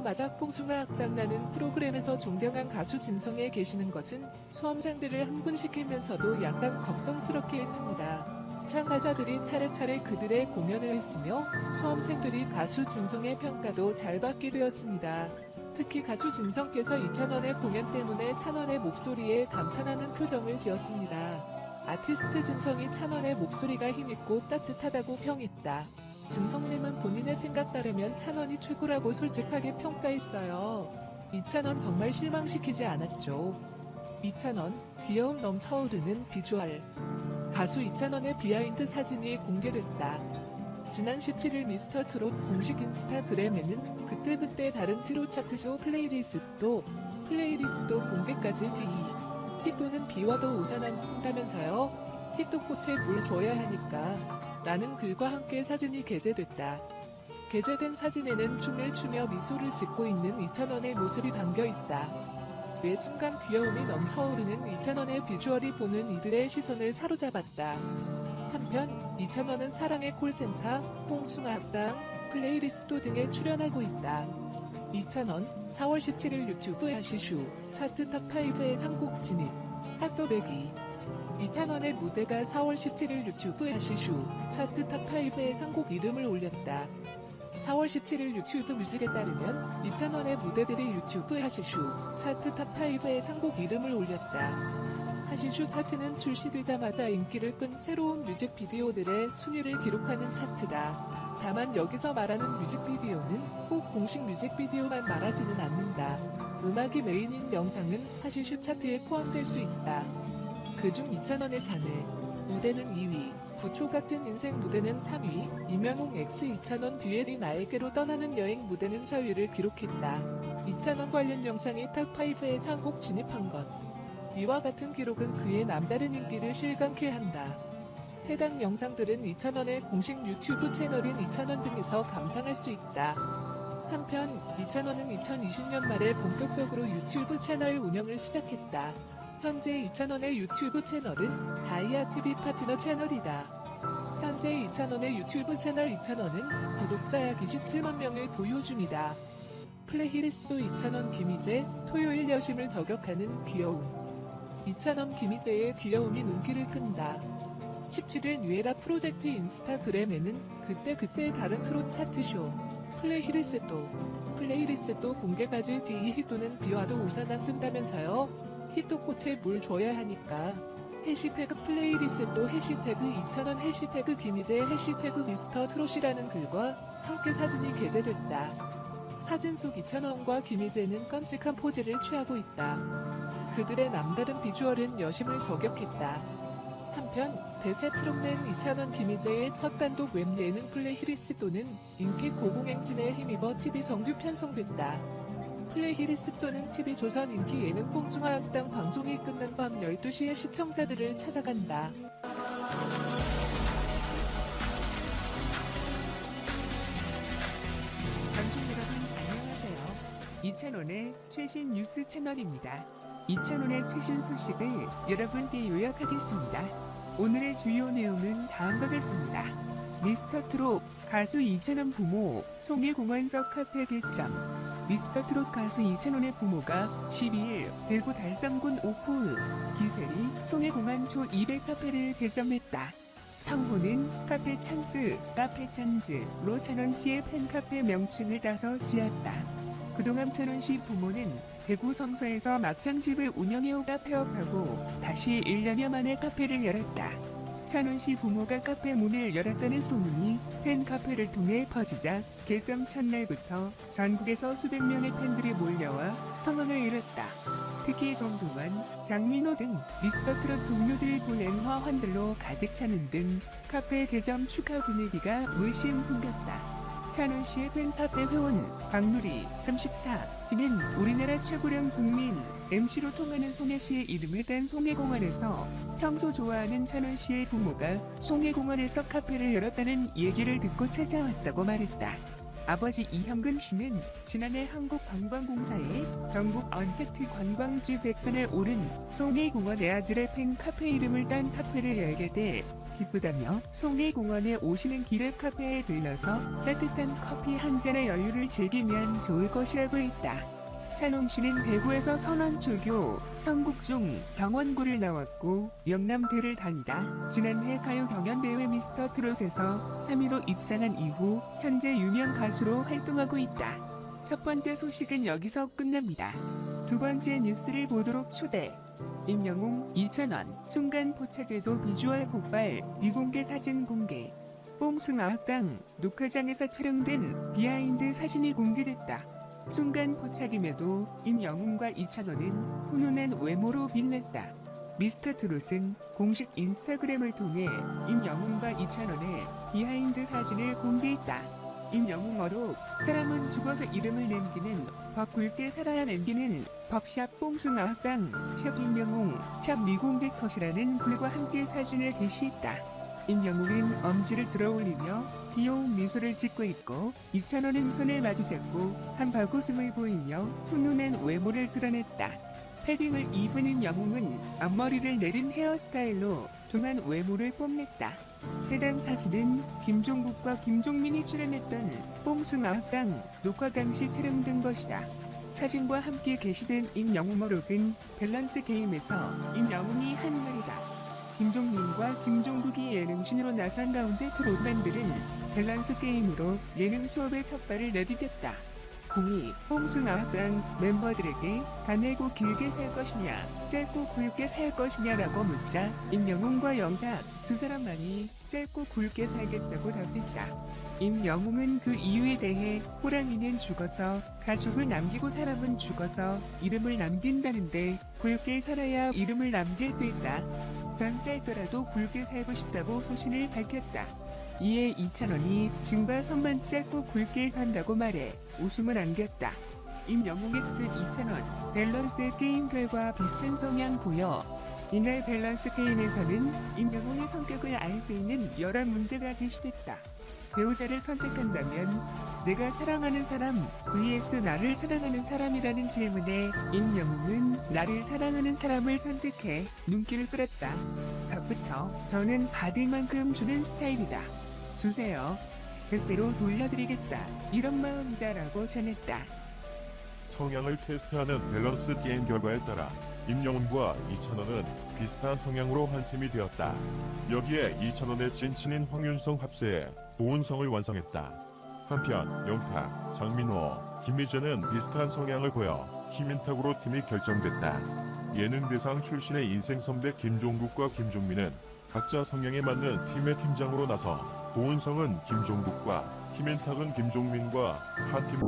마작 봉숭아 악당나는 프로그램에서 존경한 가수 진성에 계시는 것은 수험생들을 흥분시키면서도 약간 걱정스럽게 했습니다. 참가자들이 차례차례 그들의 공연을 했으며 수험생들이 가수 진성의 평가도 잘 받게 되었습니다. 특히 가수 진성께서 2,000원의 공연 때문에 찬원의 목소리에 감탄하는 표정을 지었습니다. 아티스트 진성이 찬원의 목소리가 힘있고 따뜻하다고 평했다. 진성님은 본인의 생각 따르면 찬원이 최고라고 솔직하게 평가했어요. 이찬원 정말 실망시키지 않았죠. 이찬원, 귀여움 넘쳐오르는 비주얼. 가수 이찬원의 비하인드 사진이 공개됐다. 지난 17일 미스터 트롯 공식 인스타그램에는 그때그때 다른 트롯 차트쇼 플레이리스트도 플레이리스트도 공개까지 D. 히토는 비와도 우산 안 쓴다면서요? 히토 꽃에 물 줘야 하니까. 라는 글과 함께 사진이 게재됐다. 게재된 사진에는 춤을 추며 미소를 짓고 있는 이찬원의 모습이 담겨 있다. 매 순간 귀여움이 넘쳐오르는 이찬원의 비주얼이 보는 이들의 시선을 사로잡았다. 한편 이찬원은 사랑의 콜센터, 홍숭아 학당, 플레이리스트 등에 출연하고 있다. 이찬원 4월 17일 유튜브 야시슈 차트 탑5의 상곡 진입 핫도배기 이찬원의 무대가 4월 17일 유튜브 야시슈 차트 탑5의 상곡 이름을 올렸다. 4월 17일 유튜브 뮤직에 따르면 이찬원의 무대들이 유튜브 하시슈 차트 탑5의 상곡 이름을 올렸다. 하시슈 차트는 출시되자마자 인기를 끈 새로운 뮤직비디오들의 순위를 기록하는 차트다. 다만 여기서 말하는 뮤직비디오는 꼭 공식 뮤직비디오만 말하지는 않는다. 음악이 메인인 영상은 하시슈 차트에 포함될 수 있다. 그중 2,000원의 자네, 무대는 2위, 부초 같은 인생 무대는 3위, 이명웅 X 2,000원 뒤에 나에게로 떠나는 여행 무대는 4위를 기록했다. 2,000원 관련 영상이 탑5에 상곡 진입한 것. 이와 같은 기록은 그의 남다른 인기를 실감케 한다. 해당 영상들은 2,000원의 공식 유튜브 채널인 2,000원 등에서 감상할 수 있다. 한편 2,000원은 2020년 말에 본격적으로 유튜브 채널 운영을 시작했다. 현재 2,000원의 유튜브 채널은 다이아TV 파트너 채널이다. 현재 2,000원의 유튜브 채널 2,000원은 구독자 약 27만 명을 보유 중이다. 플레이리스도 2,000원 김희재, 토요일 여심을 저격하는 귀여움. 2,000원 김희재의 귀여움이 눈길을 끈다. 17일 뉴에라 프로젝트 인스타그램에는 그때그때 다른 트롯 차트쇼 플레이리스도 플레이리스도 공개까지 D 히토는 비와도 우산 안 쓴다면서요? 히토 꽃에 물 줘야 하니까 해시태그 플레이리스도 해시태그 2000원 해시태그 김희재 해시태그 미스터 트롯이라는 글과 함께 사진이 게재됐다. 사진 속 2000원과 김희재는 깜찍한 포즈를 취하고 있다. 그들의 남다른 비주얼은 여심을 저격했다. 한편 대세 트롯맨 이찬원 김희재의 첫 단독 웹 예능 플레이 히리스도는 인기 고공행진에 힘입어 TV 정규 편성됐다. 플레이 히리스도는 TV조선 인기 예능 뽕숭아 학당 방송이 끝난 밤 12시에 시청자들을 찾아간다. 방송 여러분 안녕하세요. 이찬원의 최신 뉴스 채널입니다. 이찬원의 최신 소식을 여러분께 요약하겠습니다. 오늘의 주요 내용은 다음과 같습니다. 미스터 트롯 가수 이찬원 부모 송해 공원석 카페 개점 미스터 트롯 가수 이찬원의 부모가 12일 대구 달성군 오포읍 기세리 송해공원 초200 카페를 개점했다. 상호는 카페 찬스, 카페 찬즈로 찬원 씨의 팬카페 명칭을 따서 지었다. 그동안 찬원 씨 부모는 대구 성서에서 막창집을 운영해오다 폐업하고 다시 1년여 만에 카페를 열었다. 찬원 씨 부모가 카페 문을 열었다는 소문이 팬 카페를 통해 퍼지자 개점 첫날부터 전국에서 수백 명의 팬들이 몰려와 성황을 이뤘다. 특히 정동환, 장민호 등 미스터 트롯 동료들 보낸 화환들로 가득 차는 등 카페 개점 축하 분위기가 물씬 풍겼다. 찬원 씨의 팬카페 회원 박누리 34 씨는 우리나라 최고령 국민 MC로 통하는 송혜 씨의 이름을 딴 송혜공원에서 평소 좋아하는 찬원 씨의 부모가 송혜공원에서 카페를 열었다는 얘기를 듣고 찾아왔다고 말했다. 아버지 이형근 씨는 지난해 한국관광공사에 전국 언택트 관광지 백선에 오른 송해공원 의 아들의 팬 카페 이름을 딴 카페를 열게 돼 기쁘다며 송해공원에 오시는 길에 카페에 들러서 따뜻한 커피 한 잔의 여유를 즐기면 좋을 것이라고 했다. 찬홍 씨는 대구에서 선원초교, 성국중, 경원고를 나왔고 영남대를 다니다 지난해 가요 경연대회 미스터 트롯에서 3위로 입상한 이후 현재 유명 가수로 활동하고 있다. 첫 번째 소식은 여기서 끝납니다. 두 번째 뉴스를 보도록 초대. 임영웅 2,000원 순간 포착에도 비주얼 폭발 미공개 사진 공개 뽕숭아학당 녹화장에서 촬영된 비하인드 사진이 공개됐다. 순간 포착임에도 임영웅과 2,000원은 훈훈한 외모로 빛냈다. 미스터 트롯은 공식 인스타그램을 통해 임영웅과 2,000원의 비하인드 사진을 공개했다. 임영웅어로 사람은 죽어서 이름을 남기는 법 굵게 살아야 남기는 법샵 뽕숭아 학당 샵 임영웅 샵 미공개 컷이라는 글과 함께 사진을 게시했다. 임영웅은 엄지를 들어올리며 귀여운 미소를 짓고 있고 이찬원은 손을 마주잡고 한 바구음을 보이며 훈훈한 외모를 드러냈다. 패딩을 입은 임영웅은 앞머리를 내린 헤어스타일로 동안 외모를 뽐냈다. 해당 사진은 김종국과 김종민이 출연했던 뽕숭아학당 녹화 당시 촬영된 것이다. 사진과 함께 게시된 임영웅 어록은 밸런스 게임에서 임영웅이 한 말이다. 김종민과 김종국이 예능신으로 나선 가운데 트롯맨들은 밸런스 게임으로 예능 수업의 첫 발을 내디뎠다. 공이 뽕숭아학당 멤버들에게 가늘고 길게 살 것이냐, 짧고 굵게 살 것이냐라고 묻자 임영웅과 영탁 두 사람만이 짧고 굵게 살겠다고 답했다. 임영웅은 그 이유에 대해 호랑이는 죽어서 가족을 남기고 사람은 죽어서 이름을 남긴다는데 굵게 살아야 이름을 남길 수 있다. 전 짧더라도 굵게 살고 싶다고 소신을 밝혔다. 이에 이찬원이 증바 선만 짧고 굵게 산다고 말해 웃음을 안겼다. 임영웅 X 이찬원 밸런스 게임 결과 비슷한 성향 보여 이날 밸런스 게임에서는 임영웅의 성격을 알 수 있는 여러 문제가 제시됐다. 배우자를 선택한다면 내가 사랑하는 사람 vs 나를 사랑하는 사람이라는 질문에 임영웅은 나를 사랑하는 사람을 선택해 눈길을 끌었다. 덧붙여 저는 받을 만큼 주는 스타일이다. 주세요. 그대로 돌려드리겠다. 이런 마음이다라고 전했다. 성향을 테스트하는 밸런스 게임 결과에 따라 임영웅과 이찬원은 비슷한 성향으로 한 팀이 되었다. 여기에 이찬원의 찐친인 황윤성 합세에 보은성을 완성했다. 한편 영탁, 장민호, 김희재는 비슷한 성향을 보여 희민탁으로 팀이 결정됐다. 예능 대상 출신의 인생 선배 김종국과 김종민은 각자 성향에 맞는 팀의 팀장으로 나서 보은성은 김종국과 희민탁은 김종민과 한 팀.